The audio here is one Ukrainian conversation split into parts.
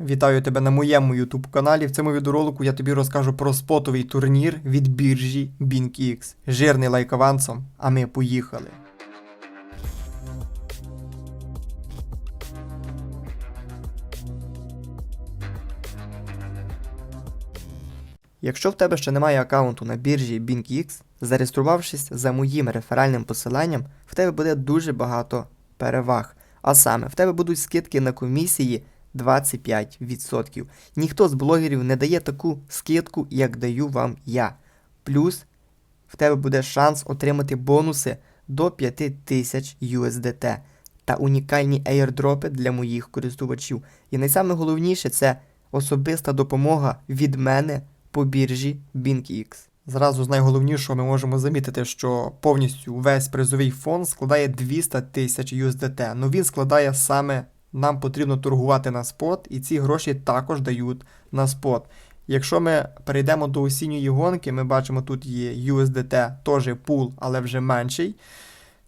Вітаю тебе на моєму YouTube каналі. В цьому відеоролику я тобі розкажу про спотовий турнір від біржі BinkX. Жирний лайк авансом, а ми поїхали. Якщо в тебе ще немає аккаунту на біржі BinkX, зареєструвавшись за моїм реферальним посиланням, в тебе буде дуже багато переваг. А саме, в тебе будуть скидки на комісії 25%. Ніхто з блогерів не дає таку скидку, як даю вам я. Плюс в тебе буде шанс отримати бонуси до 5000 USDT та унікальні airdропи для моїх користувачів. І найсаме це особиста допомога від мене по біржі BinkX. Зразу з найголовнішого ми можемо замітити, що повністю весь призовий фонд складає 200 тисяч USDT. Ну він складає саме нам потрібно торгувати на спот, і ці гроші також дають на спот. Якщо ми перейдемо до осінньої гонки, ми бачимо, тут є USDT, теж пул, але вже менший.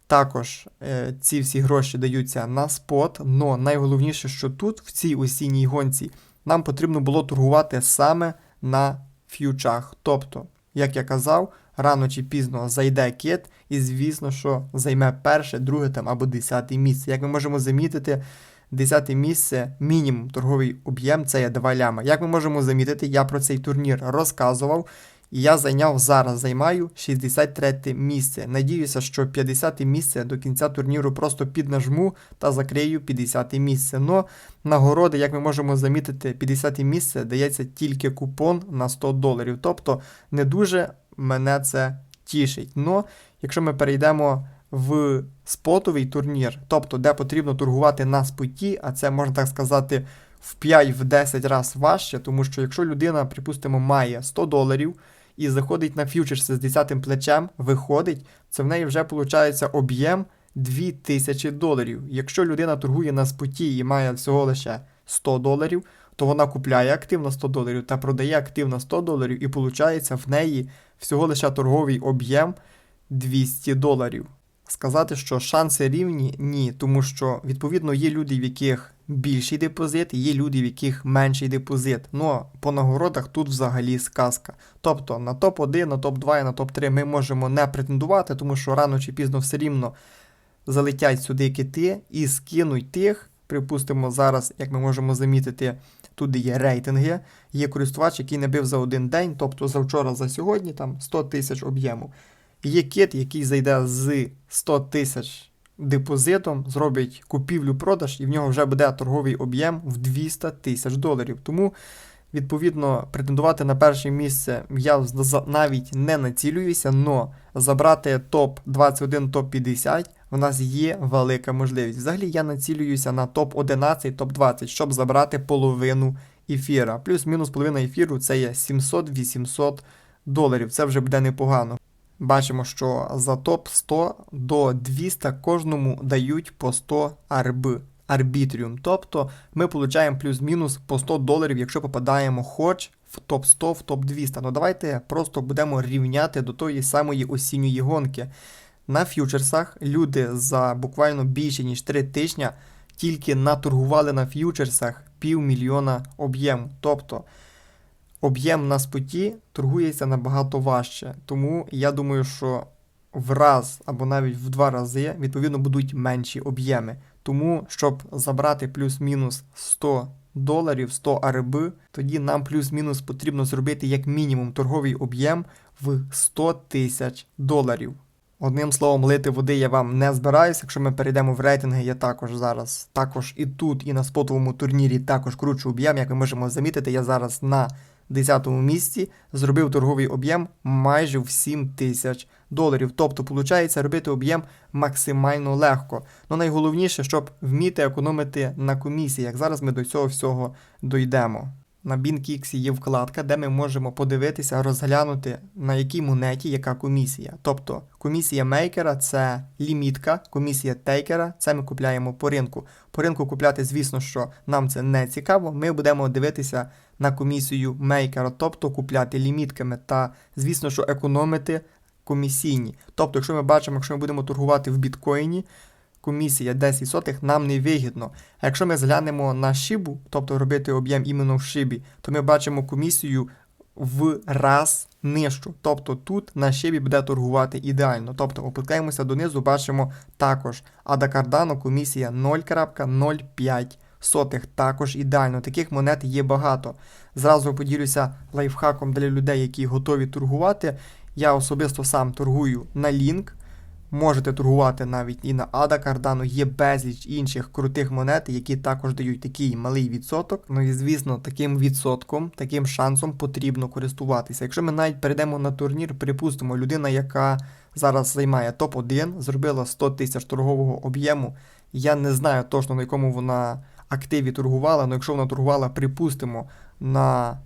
Також е, ці всі гроші даються на спот, але найголовніше, що тут, в цій осінній гонці, нам потрібно було торгувати саме на ф'ючах. Тобто, як я казав, рано чи пізно зайде кит, і звісно, що займе перше, друге там або десяте місце. Як ми можемо замітити, десяте місце, мінімум торговий об'єм це є 2 ляма. Як ми можемо замітити, я про цей турнір розказував. І я зайняв зараз, займаю 63 місце. Надіюся, що 50 місце до кінця турніру просто піднажму та закрию 50 місце. Но нагороди, як ми можемо замітити, 50 місце дається тільки купон на 100 доларів. Тобто не дуже мене це тішить. Но якщо ми перейдемо в спотовий турнір, тобто де потрібно торгувати на споті, а це можна так сказати. В 5-10 разів важче, тому що якщо людина, припустимо, має 100 доларів, і заходить на фьючерси з 10 плечем, виходить, це в неї вже виходить об'єм 2000 доларів. Якщо людина торгує на споті і має всього лише 100 доларів, то вона купляє активно 100 доларів та продає активно 100 доларів, і виходить в неї всього лише торговий об'єм 200 доларів. Сказати, що шанси рівні, ні, тому що відповідно є люди, в яких більший депозит, є люди, в яких менший депозит. Ну по нагородах тут взагалі сказка. Тобто на топ-1, на топ-2 і на топ-3 ми можемо не претендувати, тому що рано чи пізно все рівно залетять сюди кити і скинуть тих. Припустимо, зараз, як ми можемо замітити, тут є рейтинги, є користувач, який набив за один день, тобто за вчора, за сьогодні, там 100 тисяч об'єму. Є кит, який зайде з 100 тисяч депозитом, зробить купівлю-продаж, і в нього вже буде торговий об'єм в 200 тисяч доларів. Тому, відповідно, претендувати на перше місце я навіть не націлююся, але забрати топ-21, топ-50 в нас є велика можливість. Взагалі я націлююся на топ-11, топ-20, щоб забрати половину ефіра. Плюс-мінус половина ефіру це є 700-800 доларів. Це вже буде непогано. Бачимо, що за топ 100 до 200 кожному дають по 100 арб, арбітріум. Тобто ми отримуємо плюс-мінус по 100 доларів, якщо попадаємо хоч в топ 100, в топ 200. Ну давайте просто будемо рівняти до тої самої осінньої гонки. На ф'ючерсах люди за буквально більше ніж 3 тижні тільки наторгували на ф'ючерсах півмільйона об'єму. Тобто об'єм на споті торгується набагато важче. Тому я думаю, що в раз або навіть в два рази відповідно будуть менші об'єми. Тому, щоб забрати плюс-мінус 100 доларів, 100 АРБ, тоді нам плюс-мінус потрібно зробити як мінімум торговий об'єм в 100 тисяч доларів. Одним словом, лити води я вам не збираюся. Якщо ми перейдемо в рейтинги, я також зараз, також і тут, і на спотовому турнірі також кручу об'єм. Як ми можемо замітити, я зараз на 10 місці зробив торговий об'єм майже в 7 тисяч доларів. Тобто, виходить, робити об'єм максимально легко. Ну найголовніше, щоб вміти економити на комісіях. Зараз ми до цього всього дійдемо. На BinkX є вкладка, де ми можемо подивитися, розглянути на якій монеті яка комісія. Тобто комісія мейкера це лімітка, комісія тейкера це ми купляємо по ринку. По ринку купляти, звісно, що нам це не цікаво. Ми будемо дивитися на комісію мейкера, тобто купляти лімітками та, звісно, що економити комісійні. Тобто, якщо ми бачимо, якщо ми будемо торгувати в біткоїні, комісія 10 сотих нам не вигідно. А якщо ми зглянемо на шибу, тобто робити об'єм іменно в шибі, то ми бачимо комісію в раз нижчу. Тобто тут на шибі буде торгувати ідеально. Тобто опускаємося донизу, бачимо також Ада Cardano комісія 0,05 сотих також ідеально. Таких монет є багато. Зразу поділюся лайфхаком для людей, які готові торгувати. Я особисто сам торгую на лінк. Можете торгувати навіть і на Ада Cardano, є безліч інших крутих монет, які також дають такий малий відсоток. Ну і звісно, таким відсотком, таким шансом потрібно користуватися. Якщо ми навіть перейдемо на турнір, припустимо, людина, яка зараз займає топ-1, зробила 100 тисяч торгового об'єму. Я не знаю точно на якому вона активі торгувала, але якщо вона торгувала, припустимо, на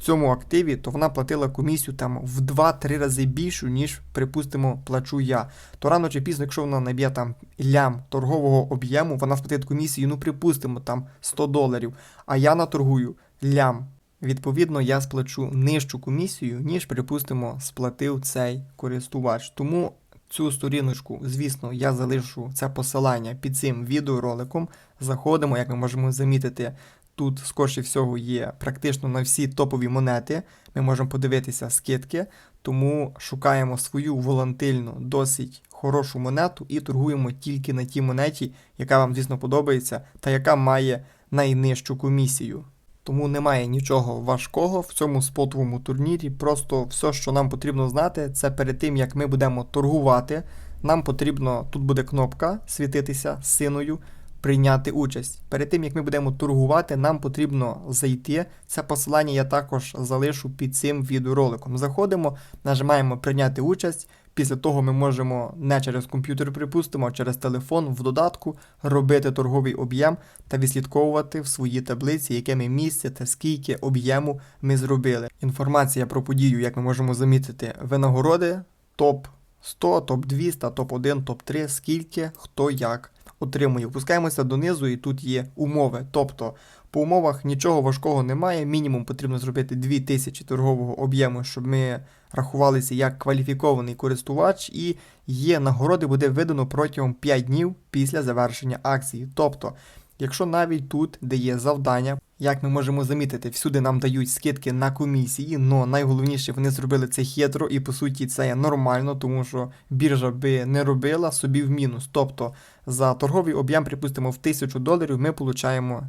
цьому активі, то вона платила комісію там в 2-3 рази більшу, ніж, припустимо, плачу я. То рано чи пізно, якщо вона наб'є там лям торгового об'єму, вона сплатить комісію, ну припустимо, там 100 доларів, а я наторгую лям. Відповідно, я сплачу нижчу комісію, ніж, припустимо, сплатив цей користувач. Тому цю сторіночку, звісно, я залишу це посилання під цим відеороликом. Заходимо, як ми можемо замітити, тут, скорше всього, є практично на всі топові монети. Ми можемо подивитися скидки, тому шукаємо свою волатильну, досить хорошу монету і торгуємо тільки на тій монеті, яка вам, звісно, подобається, та яка має найнижчу комісію. Тому немає нічого важкого в цьому спотовому турнірі. Просто все, що нам потрібно знати, це перед тим, як ми будемо торгувати. Нам потрібно, тут буде кнопка світитися синою, прийняти участь. Перед тим, як ми будемо торгувати, нам потрібно зайти. Це посилання я також залишу під цим відеороликом. Заходимо, нажимаємо прийняти участь. Після того ми можемо не через комп'ютер, припустимо, а через телефон в додатку робити торговий об'єм та відслідковувати в своїй таблиці, яке ми місце та скільки об'єму ми зробили. Інформація про подію, як ми можемо замітити, винагороди, топ 100, топ 200, топ 1, топ 3, скільки, хто як отримує. Опускаємося донизу, і тут є умови. Тобто по умовах нічого важкого немає. Мінімум потрібно зробити 2000 торгового об'єму, щоб ми рахувалися як кваліфікований користувач, і є нагороди буде видано протягом 5 днів після завершення акції. Тобто, якщо навіть тут, де є завдання, як ми можемо замітити, всюди нам дають скидки на комісії, але найголовніше вони зробили це хитро, і по суті це нормально, тому що біржа би не робила собі в мінус. Тобто за торговий об'єм, припустимо, в 1000 доларів ми получаємо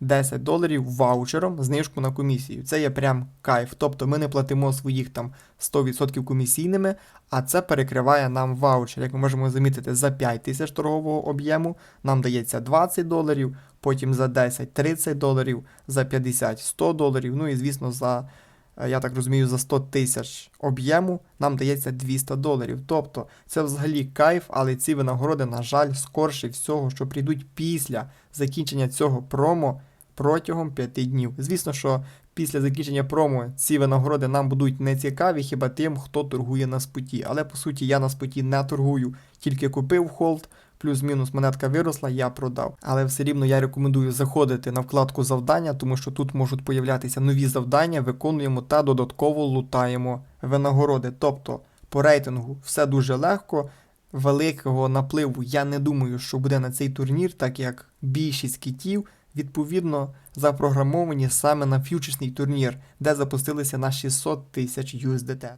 10 доларів ваучером знижку на комісію. Це є прям кайф. Тобто ми не платимо своїх там 100% комісійними, а це перекриває нам ваучер. Як ми можемо замітити, за 5 тисяч торгового об'єму нам дається 20 доларів, потім за 10 30 доларів, за 50 100 доларів. Ну і звісно, за, е, я так розумію, за 100 тисяч об'єму нам дається 200 доларів. Тобто це взагалі кайф, але ці винагороди, на жаль, скорше всього, що прийдуть після закінчення цього промо протягом 5 днів. Звісно, що після закінчення промо ці винагороди нам будуть не цікаві хіба тим, хто торгує на споті. Але по суті я на споті не торгую, тільки купив холд. Плюс-мінус монетка виросла, я продав. Але все рівно я рекомендую заходити на вкладку завдання, тому що тут можуть появлятися нові завдання, виконуємо та додатково лутаємо винагороди. Тобто по рейтингу все дуже легко. Великого напливу я не думаю, що буде на цей турнір, так як більшість китів відповідно запрограмовані саме на фьючерсний турнір, де запустилися на 600 тисяч USDT.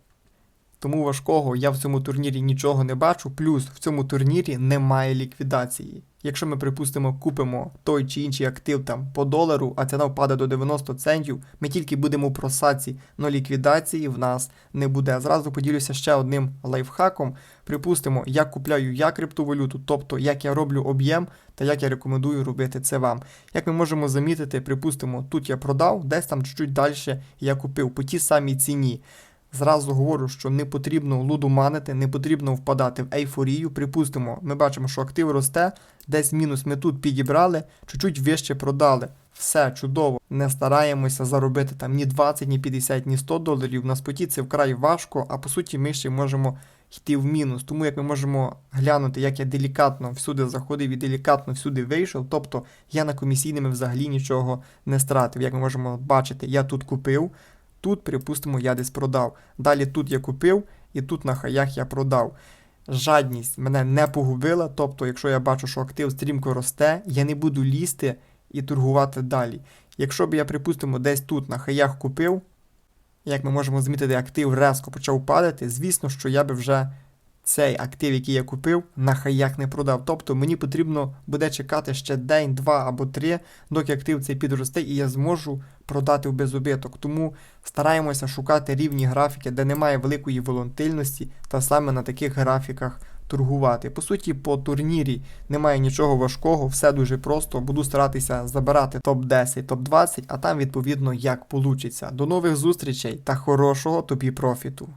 Тому важкого я в цьому турнірі нічого не бачу, плюс в цьому турнірі немає ліквідації. Якщо ми, припустимо, купимо той чи інший актив там по долару, а ціна впаде до 90 центів, ми тільки будемо в просаці, але ліквідації в нас не буде. Зразу поділюся ще одним лайфхаком. Припустимо, я купляю я криптовалюту, тобто як я роблю об'єм та як я рекомендую робити це вам. Як ми можемо замітити, припустимо, тут я продав, десь там чуть-чуть далі я купив по тій самій ціні. Зразу говорю, що не потрібно лудоманити, не потрібно впадати в ейфорію. Припустимо, ми бачимо, що актив росте, десь мінус ми тут підібрали, чуть-чуть вище продали. Все чудово. Не стараємося заробити там ні 20, ні 50, ні 100 доларів. На споті це вкрай важко, а по суті ми ще можемо йти в мінус. Тому як ми можемо глянути, як я делікатно всюди заходив і делікатно всюди вийшов. Тобто я на комісійними взагалі нічого не стратив. Як ми можемо бачити, я тут купив. Тут, припустимо, я десь продав. Далі тут я купив, і тут на хаях я продав. жадність мене не погубила. Тобто, якщо я бачу, що актив стрімко росте, я не буду лізти і торгувати далі. Якщо б я, припустимо, десь тут на хаях купив, як ми можемо змітити, актив резко почав падати, звісно, що я би вже цей актив, який я купив, на хаях не продав. Тобто мені потрібно буде чекати ще день, два або три, доки актив цей підросте, і я зможу продати в безубиток. Тому стараємося шукати рівні графіки, де немає великої волатильності, та саме на таких графіках торгувати. По суті, по турнірі немає нічого важкого, все дуже просто. Буду старатися забирати топ-10, топ-20, а там відповідно як получиться. До нових зустрічей та хорошого тобі профіту!